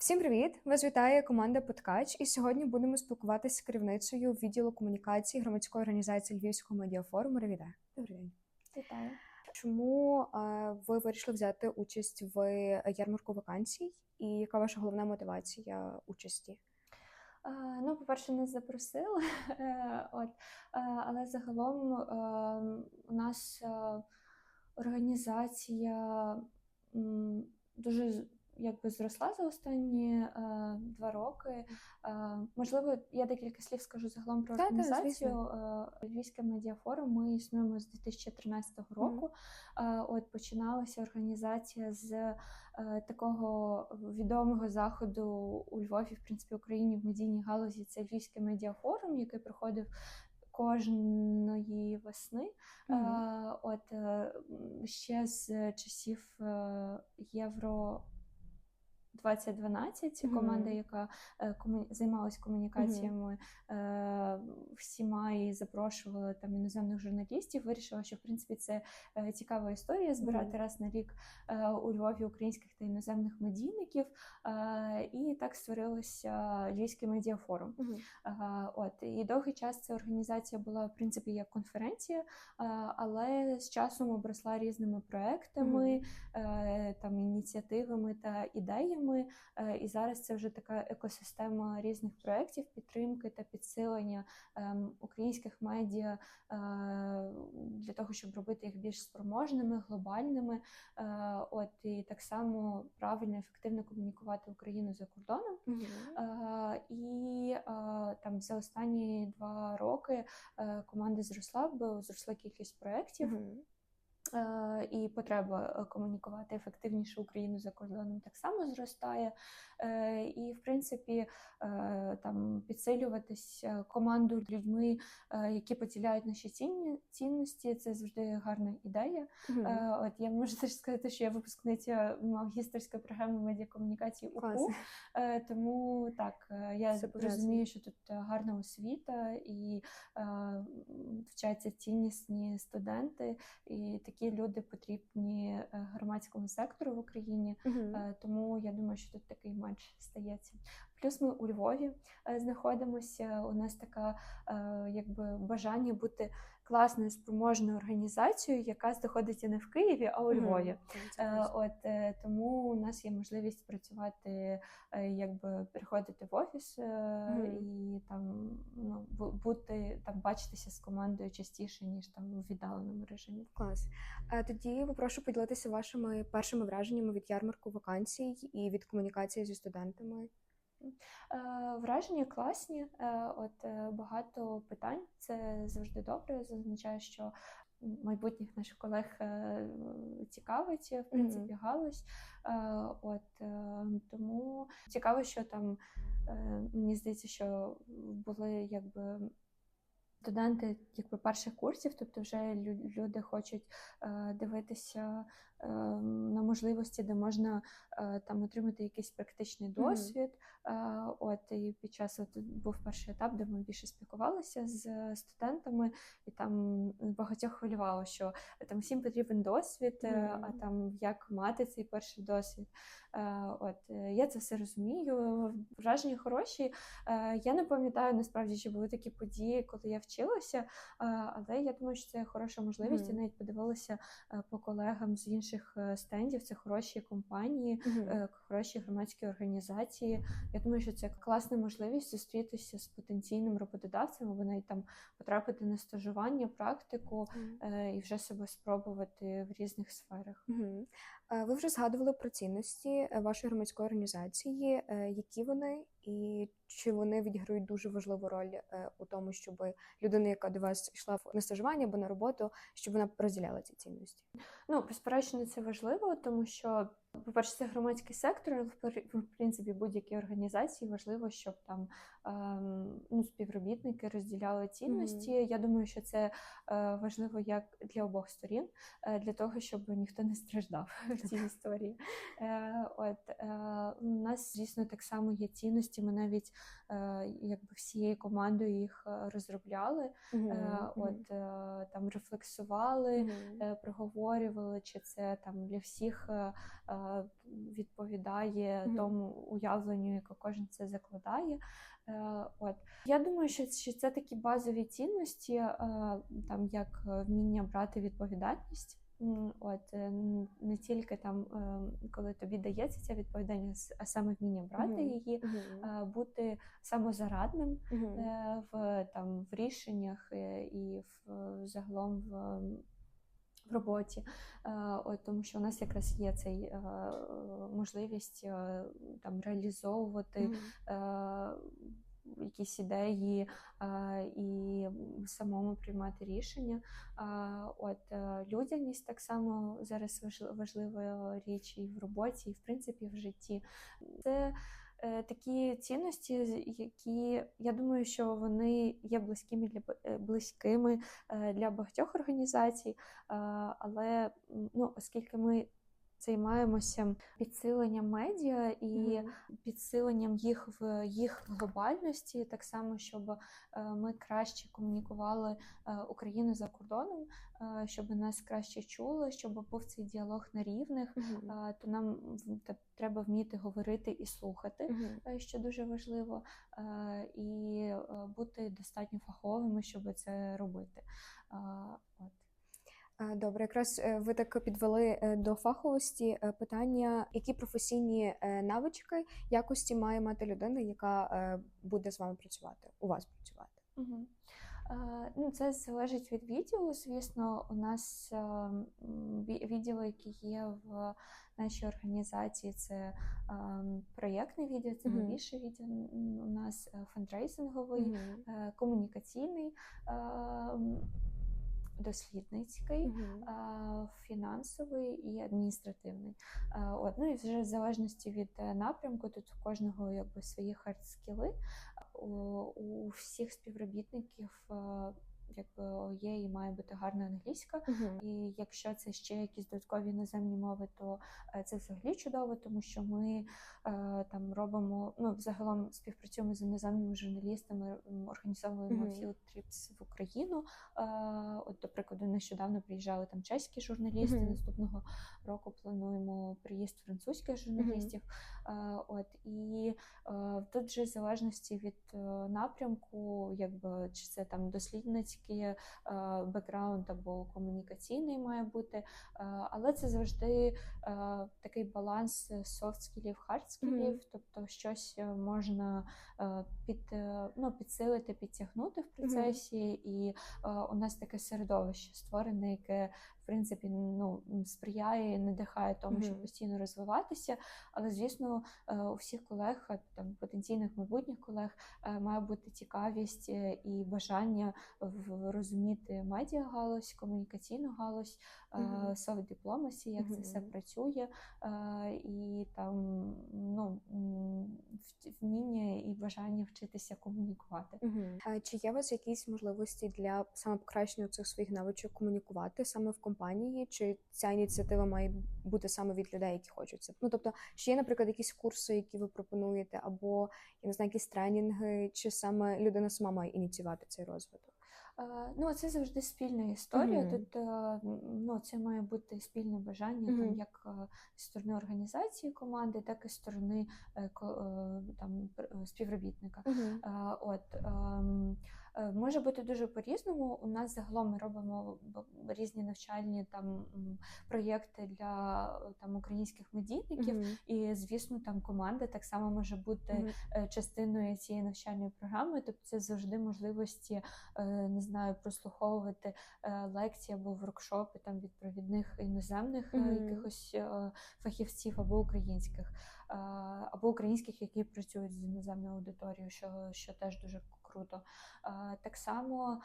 Всім привіт! Вас вітає команда Подкач, і сьогодні будемо спілкуватися з керівницею відділу комунікації громадської організації Львівського медіафоруму Ревіде. Добрий день. Вітаю. Чому ви вирішили взяти участь в ярмарку вакансій? І яка ваша головна мотивація участі? Ну, по-перше, нас запросили, е, от, але загалом у нас організація дуже якби зросла за останні е, два роки. Е, Можливо, я декілька слів скажу загалом про організацію. Е, Львівський медіафорум. Ми існуємо з 2013 року. Е, От починалася організація з е, такого відомого заходу у Львові, в принципі, Україні в медійній галузі. Це Львівський медіафорум, який проходив. Кожної весни, Мгм. Е, от е, ще з часів е, Євро 2012 Мгм. команда, яка е, кому... займалась комунікаціями е, всіма і запрошувала там іноземних журналістів, вирішила, що в принципі це е, цікава історія збирати раз на рік у Львові українських та іноземних медійників. І так створилося Львівський медіафорум. От і довгий час ця організація була в принципі як конференція, але з часом обросла різними проектами, там ініціативами та ідеями. Е, І зараз це вже така екосистема різних проєктів, підтримки та підсилення ем, українських медіа е, для того, щоб робити їх більш спроможними, глобальними. Е, От і так само правильно, ефективно комунікувати Україну за кордоном. Мгм. Е, І там за останні два роки команда зросла, бо зросла кількість проєктів. Мгм. Е, І потреба е, комунікувати ефективніше Україну за кордоном так само зростає. Е, І, в принципі, е, там підсилюватись е, команду людьми, які поділяють наші цінні цінності, це завжди гарна ідея. Е, От я можу теж сказати, що я випускниця магістерської програми медіакомунікації УКУ. Тому так, я Все розумію, що тут гарна освіта і вчаться ціннісні студенти, і такі люди потрібні громадському сектору в Україні. Е, Тому я думаю, що тут такий матч стається. Плюс ми у Львові е, знаходимося. У нас така е, якби бажання бути класною спроможною організацією, яка знаходиться не в Києві, а у Львові. Е. От е, тому у нас є можливість працювати, якби приходити в офіс Мгм. і там ну бути там бачитися з командою частіше ніж там у віддаленому режимі. Клас. Тоді попрошу поділитися вашими першими враженнями від ярмарку вакансій і від комунікації зі студентами. Е, Враження класні, е, от е, багато питань. Це завжди добре. Зазначаю, що майбутніх наших колег цікавить в принципі галузь. От тому цікаво, що там мені здається, що були якби. Студенти якби перших курсів, тобто вже люди хочуть е, дивитися на можливості, де можна е, там отримати якийсь практичний досвід. Е, От і під час от був перший етап, де ми більше спілкувалися з е, студентами, і там багатьох хвилювало, що там всім потрібен досвід, е, а там як мати цей перший досвід. Е, От е, я це все розумію. Враження хороші. Е, Я не пам'ятаю насправді, чи були такі події, коли я вчилася, е, але я думаю, що це хороша можливість. Я навіть подивилася е, по колегам з інших е, стендів. Це хороші компанії, mm-hmm. хороші громадські організації. Я думаю, що це класна можливість зустрітися з потенційним роботодавцем, або навіть там потрапити на стажування, практику mm-hmm. і вже себе спробувати в різних сферах. Мгм. Е, Ви вже згадували про цінності е, вашої громадської організації. Е, Які вони і чи вони відіграють дуже важливу роль у тому, щоб людина, яка до вас йшла на стажування або на роботу, щоб вона розділяла ці цінності? Ну, безперечно, це важливо, тому що, по-перше, це громадський сектор, але в принципі будь-якій організації важливо, щоб там ем, ну, співробітники розділяли цінності. Я думаю, що це е, важливо як для обох сторін, е, для того, щоб ніхто не страждав в цій історії. Е, От у нас, звісно, так само є цінності. Ми навіть якби всією командою їх розробляли. Е, От е, там рефлексували. Мгм. е, проговорювали, чи це там для всіх е, е, е, відповідає тому уявленню, яке кожен це закладає. Е, От я думаю, що, це такі базові цінності, е, там як вміння брати відповідальність. От не тільки там, коли тобі дається ця відповідальність, а саме вміння брати Мгм. її, Мгм. е, бути самозарадним Мгм. е, в там в рішеннях і в загалом в, в роботі. Е, От тому, що у нас якраз є цей е, можливість е, там реалізовувати е, якісь ідеї і самому приймати рішення. От людяність так само зараз важлива річ і в роботі, і в принципі в житті. Це такі цінності, які я думаю, що вони є близькими для е, близькими е, для багатьох організацій, е, але ну, оскільки ми займаємося підсиленням медіа і Мгм. підсиленням їх в їх глобальності, так само, щоб е, ми краще комунікували е, Україну за кордоном, е, щоб нас краще чули, щоб був цей діалог на рівних. Е, То нам треба вміти говорити і слухати, е, що дуже важливо, і бути достатньо фаховими, щоб це робити. От. Добре, якраз е, ви так підвели е, до фаховості е, питання, які професійні навички, якості має мати людина, яка буде з вами працювати, у вас працювати. Угу. Ну, це залежить від відділу. Звісно, у нас відділи, які є в нашій організації, це проєктний відділ, це новіший відділ. У нас фандрейзинговий, Мгм. е, комунікаційний, дослідницький. Е, Фінансовий і адміністративний. От, ну і вже в залежності від е, напрямку, тут у кожного якби свої хардскіли. У, у всіх співробітників е, якби є і має бути гарна англійська. Мгм. І якщо це ще якісь додаткові іноземні мови, то е, це взагалі чудово, тому що ми е, там робимо, ну загалом співпрацюємо з іноземними журналістами, організовуємо Мгм. field trips в Україну. Е, От, до прикладу, нещодавно приїжджали там чеські журналісти. Мгм. Наступного року плануємо приїзд французьких журналістів. Е, От і тут вже в залежності від напрямку, якби чи це там дослідницький е, бекграунд або комунікаційний має бути. Е, Але це завжди е, такий баланс софт-скілів, хард-скілів, тобто щось можна під, ну, підсилити, підтягнути в процесі. І е, у нас таке середовище створене, яке принципі ну, сприяє, надихає тому, щоб постійно розвиватися. Але звісно, е, у всіх колег, там потенційних майбутніх колег, е, має бути цікавість е, і бажання в розуміти медіагалузь, комунікаційну галузь, soft diplomacy, як це все працює, е, і там ну, вміння і бажання вчитися комунікувати. Мгм. А Чи є у вас якісь можливості для саме покращення цих своїх навичок комунікувати саме в компанії? Чи ця ініціатива має бути саме від людей, які хочуть це? Ну тобто, чи є, наприклад, якісь курси, які ви пропонуєте, або я не знаю, якісь тренінги, чи саме людина сама має ініціювати цей розвиток? Е, Ну, це завжди спільна історія. Мгм. Тут е, ну, це має бути спільне бажання там, як е, сторони організації команди, так і з сторони там, співробітника. Е, От ем, може бути дуже по-різному. У нас загалом ми робимо різні навчальні там проєкти для е, там українських медійників. Мгм. І звісно, там команда так само може бути Мгм. е, частиною цієї навчальної програми. Тобто це завжди можливості е, не знаю, прослуховувати е, лекції або воркшопи там від провідних іноземних е, Мгм. якихось е, фахівців або українських, е, або українських, які працюють з іноземною аудиторією, що, що теж дуже круто. Так само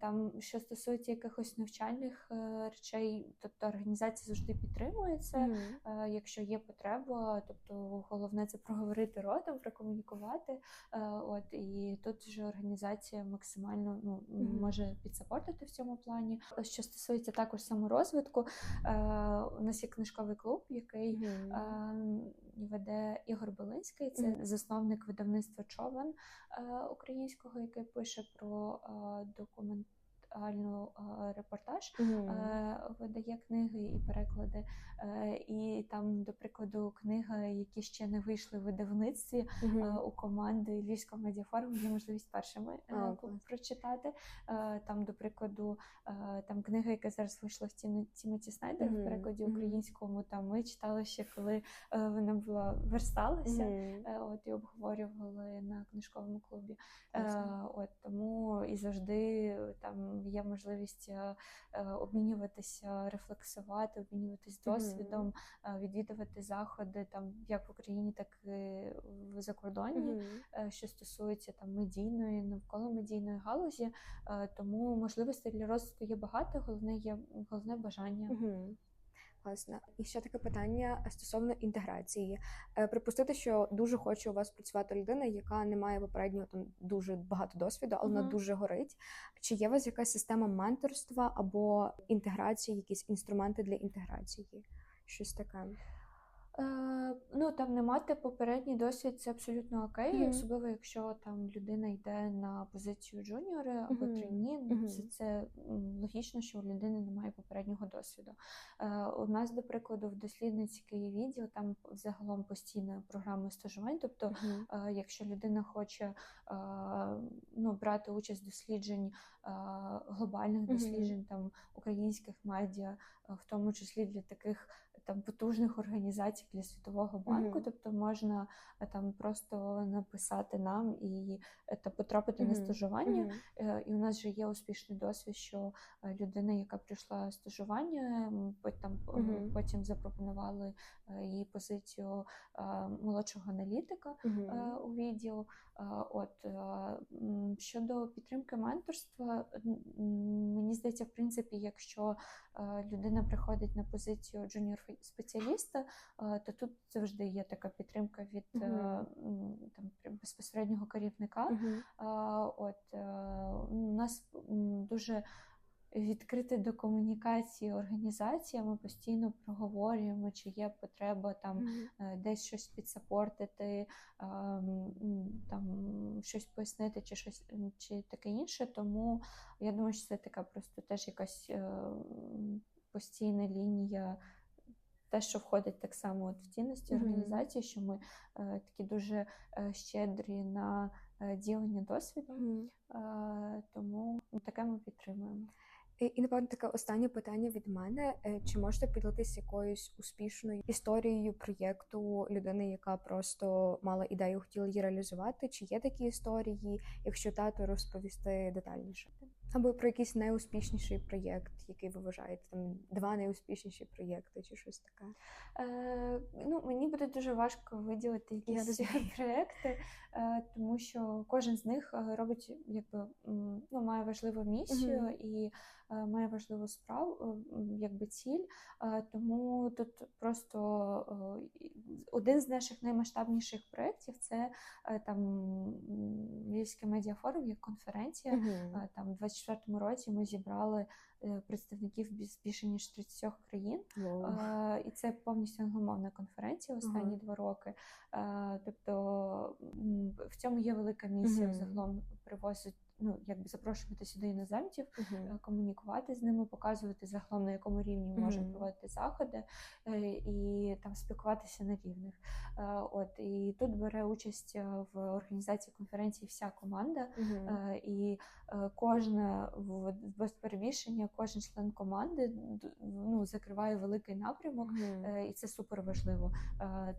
там, що стосується якихось навчальних е, речей, тобто організація завжди підтримує це. Мгм. Е, Якщо є потреба, тобто головне це проговорити ротом, прокомунікувати. Е, От і тут вже організація максимально ну може підсапортити в цьому плані. Що стосується також саморозвитку, у нас є книжковий клуб, який е, веде Ігор Белинський, це засновник видавництва Човен українського, який пише про е, документ. Альну е, репортаж. Е, видає книги і переклади. Е, І там, до прикладу, книга, які ще не вийшли в видавництві, е, у команди Львівського медіафоруму є можливість першими по- прочитати. Там, до прикладу, там книга, яка зараз вийшла в Тімо- Тімоті Снайдер Мгм, в перекладі українському. Там ми читали ще, коли вона була версталася. От і обговорювали на книжковому клубі. От тому і завжди там є можливість е, е, обмінюватися, рефлексувати, обмінюватись досвідом, е, відвідувати заходи там як в Україні, так і в закордонні, mm-hmm. що стосується там медійної, навколо медійної галузі. Е, Тому можливостей для розвитку є багато. Головне є головне бажання. Мгм. Класно. І ще таке питання стосовно інтеграції. Е, Припустити, що дуже хоче у вас працювати людина, яка не має попереднього там дуже багато досвіду, але вона дуже горить. Чи є у вас якась система менторства або інтеграції, якісь інструменти для інтеграції? Щось таке. Е, ну там не мати попередній досвід це абсолютно окей, Мгм. особливо якщо там людина йде на позицію джуніора або Мгм. трейні. Мгм. Це, це логічно, що у людини немає попереднього досвіду. Е, у нас, до прикладу, в дослідницькій відділ там загалом постійна програма стажувань. Тобто, е, якщо людина хоче е, ну, брати участь в досліджень е, глобальних досліджень там українських медіа, е, в тому числі для таких там потужних організацій для світового банку, Мгм. тобто можна е, там просто написати нам і е, та потрапити на стажування. Мгм. Е, І у нас вже є успішний досвід, що людина, яка прийшла стажування, там е, Мгм. потім запропонували їй позицію молодшого аналітика Мгм. е, у відділ. От щодо підтримки менторства, мені здається, в принципі, якщо людина приходить на позицію джуніор спеціаліста, е, то тут завжди є така підтримка від Мгм. там безпосереднього керівника. А, От у нас дуже відкриті до комунікації організація. Ми постійно проговорюємо, чи є потреба там е, десь щось підсапортити, там щось пояснити, чи щось чи таке інше. Тому я думаю, що це така просто теж якась постійна лінія. Те, що входить так само от в цінності Мгм. організації, що ми е, такі дуже е, щедрі на е, ділення досвідом, Мгм. е, тому таке ми підтримуємо. І, і напевно таке останнє питання від мене: Е, чи можете поділитися якоюсь успішною історією проєкту людини, яка просто мала ідею, хотіла її реалізувати? Чи є такі історії? Якщо та, то розповісти детальніше? Або про якийсь найуспішніший проєкт, який ви вважаєте, там два найуспішніші проєкти, чи щось таке? Е, ну, мені буде дуже важко виділити якісь проєкти, е, тому що кожен з них е, робить, якби ну, має важливу місію Мгм. і має важливу справу, е, якби ціль. Е, тому тут просто е, один з наших наймасштабніших проєктів це е, там Львівський медіафорум як конференція. Е, Там в 24-му році ми зібрали е, представників бі- більше ніж 30 країн. Е, І це повністю англомовна конференція останні Ага. два роки. Е, Тобто в цьому є велика місія Мгм. загалом привозити, ну якби запрошувати сюди іноземців, е, комунікувати з ними, показувати загалом на якому рівні ми можемо проводити заходи е, і там спілкуватися на рівних. Е, От і тут бере участь в організації конференції вся команда. Е, І кожна без перебільшення, кожен член команди ну, закриває великий напрямок, е, і це супер важливо.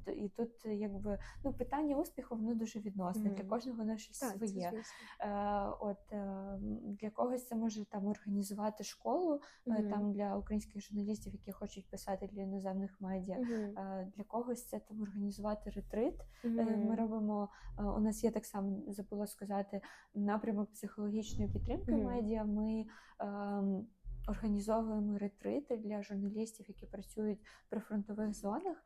І тут якби ну питання успіху воно дуже відносне. Для кожного воно щось Так, своє. звісно. Е, От е, для когось це може там організувати школу mm-hmm. там для українських журналістів, які хочуть писати для іноземних медіа. Mm-hmm. Для когось це там організувати ретрит. Mm-hmm. Ми робимо у нас є так само забула сказати напрямок психологічної підтримки медіа. Ми ем, організовуємо ретрити для журналістів, які працюють в прифронтових зонах.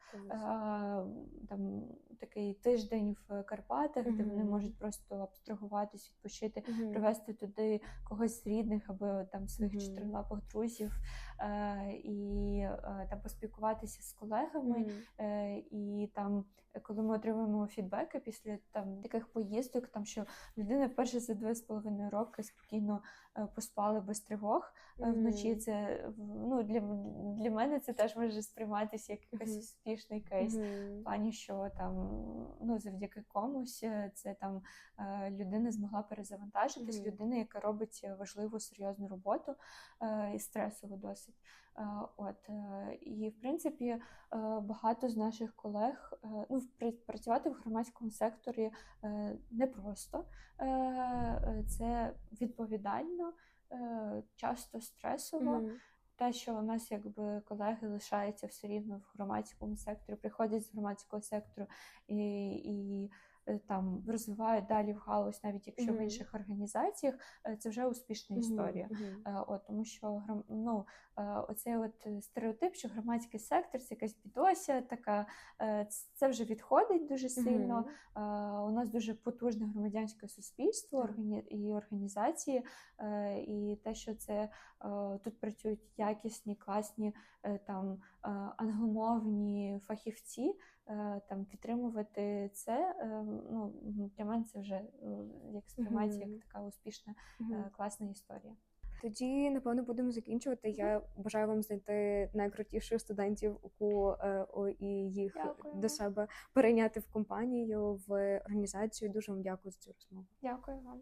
Там такий тиждень в Карпатах, де вони можуть просто абстрагуватись, відпочити. Мгм. Привезти туди когось з рідних або там своїх Мгм. чотирилапих друзів е, і е, там поспілкуватися з колегами, е, і там коли ми отримуємо фідбеки після там таких поїздок, там що людина вперше за два з половиною роки спокійно е, поспала без тривог е, вночі. Це ну для, для мене це теж може сприйматися як якийсь Мгм. успішний кейс. В Мгм. плані, що там ну завдяки комусь е, це там людина змогла перезавантажитись, людина, яка робить важливу серйозну роботу і стресову досить. Е, От е, і в принципі е, багато з наших колег ну працювати в громадському секторі непросто. Це відповідально, часто стресово Мгм. те, що у нас якби колеги лишаються все рівно в громадському секторі, приходять з громадського сектору і, і там розвивають далі в галузь, навіть якщо в інших організаціях, е, це вже успішна історія. Мгм. Е, От тому, що ну, е, оцей от е, стереотип, що громадський сектор це якась бідося, така е, це вже відходить дуже сильно. Мгм. Е, У нас дуже потужне громадянське суспільство органі... і організації, е, і те, що це е, тут працюють якісні, класні е, там е, англомовні фахівці. е, Там підтримувати це е, ну для мене це вже е, як сприймається як така успішна, е, класна історія. Тоді, напевно, будемо закінчувати. Я бажаю вам знайти найкрутіших студентів, УКУ е, і їх Дякую. до себе перейняти в компанію, в організацію. Дуже вам дякую за цю розмову. Дякую вам.